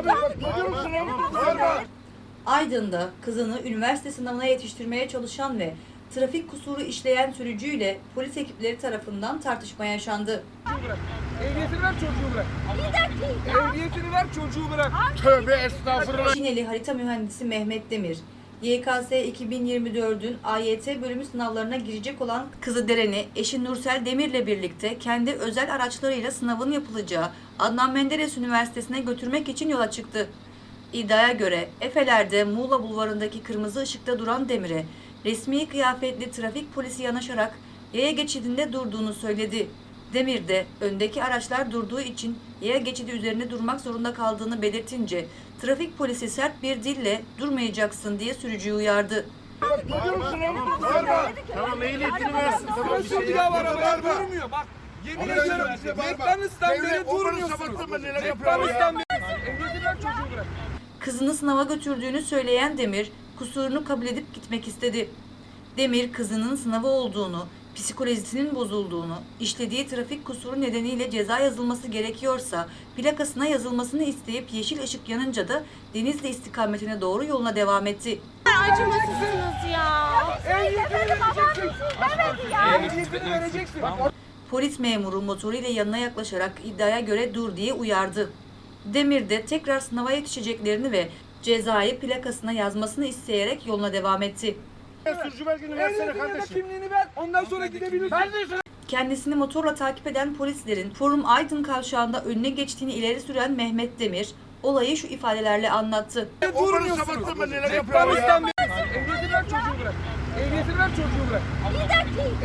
Abi bak. Aydın'da kızını üniversite sınavına yetiştirmeye çalışan ve trafik kusuru işleyen sürücüyle polis ekipleri tarafından tartışma yaşandı. Ehliyetini ver çocuğu bırak. Ehliyetini ver çocuğu bırak. Tövbe estağfurullah. Çineli harita mühendisi Mehmet Demir, YKS 2024'ün AYT bölümü sınavlarına girecek olan kızı Deren'i eşi Nursel Demir'le birlikte kendi özel araçlarıyla sınavın yapılacağı Adnan Menderes Üniversitesi'ne götürmek için yola çıktı. İddiaya göre Efeler'de Muğla Bulvarı'ndaki kırmızı ışıkta duran Demir'e resmi kıyafetli trafik polisi yanaşarak yaya geçidinde durduğunu söyledi. Demir de öndeki araçlar durduğu için yaya geçidi üzerine durmak zorunda kaldığını belirtince trafik polisi sert bir dille durmayacaksın diye sürücüyü uyardı. Tamam ehliyetini versin. Tamam bir şey var durmuyor bak. Yemin ediyorum beri durmuyorsunuz. beri. Ehliyetini ver çocuğu bırak. Kızını sınava götürdüğünü söyleyen Demir kusurunu kabul edip gitmek istedi. Demir kızının sınavı olduğunu, psikolojisinin bozulduğunu, işlediği trafik kusuru nedeniyle ceza yazılması gerekiyorsa plakasına yazılmasını isteyip yeşil ışık yanınca da Denizli istikametine doğru yoluna devam etti. Acımasızsınız ya. Ehliyetini vereceksin. Ehliyetini vereceksin. Polis memuru motoruyla yanına yaklaşarak iddiaya göre dur diye uyardı. Demir de tekrar sınava yetişeceklerini ve cezayı plakasına yazmasını isteyerek yoluna devam etti. Sürücü belgeni versene kardeşim. kimliğini ver. Ondan sonra gidebilirsin. Kendisini motorla takip eden polislerin Forum Aydın kavşağında önüne geçtiğini ileri süren Mehmet Demir, olayı şu ifadelerle anlattı. Durmuyorsunuz. beri. Ehliyetini ver çocuğu bırak. Ehliyetini ver çocuğu bırak.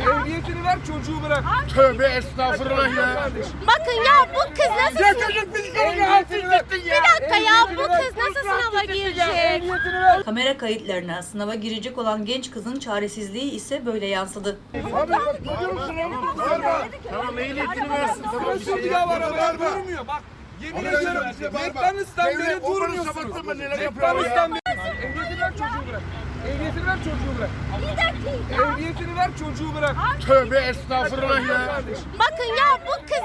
Ehliyetini ver çocuğu bırak. Tövbe estağfurullah ya. Bakın ya bu kız nasıl Ya çocuk bizi görünce haksız ettin ya. Bir dakika ya bu kız nasıl sınava girecek? Ehliyetini ver. Kamera kayıtlarına sınava girecek olan genç kızın çaresizliği ise böyle yansıdı. Abi bak görüyor musun? Bağırma. Tamam ehliyetini versin. Tamam bir şey var Bağırma. durmuyor bak. Yemin bağırma. McDonald's'tan Devlet beri durmuyorsunuz. sabahtın mı neler yapıyor ya? McDonald's'tan beri. Ehliyetini ver çocuğu bırak. Ehliyetini ver çocuğu bırak. Ehliyetini ver çocuğu bırak. Tövbe estağfurullah ya. Bakın ya bu kız